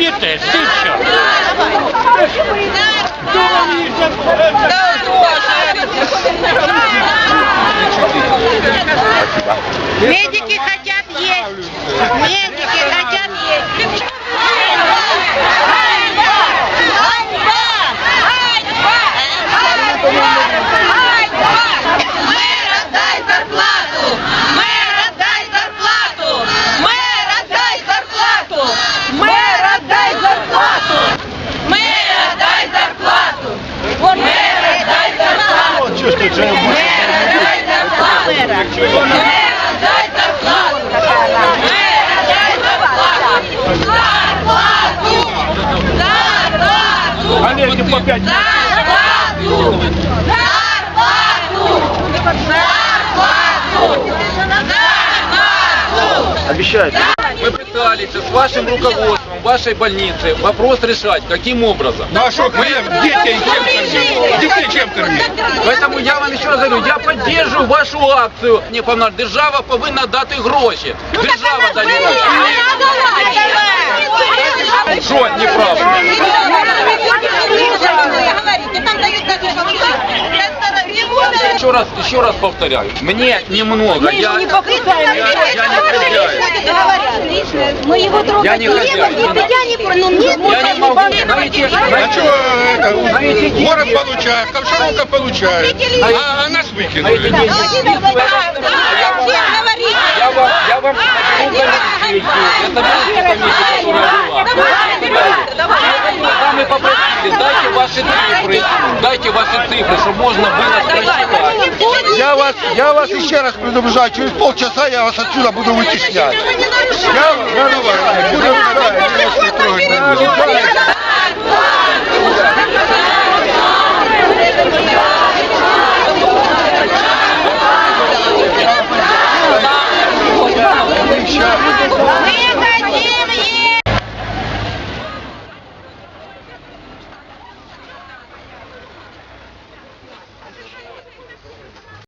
б'єтесь, ти що? Ми зарплату! Мэра, дай зарплату! Мэра, дай зарплату! Мэра, дай зарплату! Зарплату! Зарплату! Олеги по пять. Зарплату! Зарплату! Зарплату! Обещайте. Мы пытались с вашим руководством, вашей больницы вопрос решать, каким образом. Ну а що, хліб, дітей чим кормити? Дітей чим кормити? Поэтому я вам еще раз говорю, я поддерживаю вашу акцію. Не повинна держава повинна дати гроші. Держава дає гроші. Що неправда? Еще раз, еще раз повторяю, мне немного, я, я, я не хозяин. Мы его Я не хозяин. не. Я не про, ну нет, Я не могу, знаете, А знаете, это, Знаете, город получает, Ковшаровка получает, а, а нас эти выкинули. деньги Я вам, я вам скажу комиссию, это комиссия, которая была. Там и попросили, дайте ваши цифры, дайте ваши цифры, чтобы можно было просчитать. Я вас, я вас еще раз предупреждаю, через полчаса я вас отсюда буду вытеснять. Я, я давай, буду вытеснять,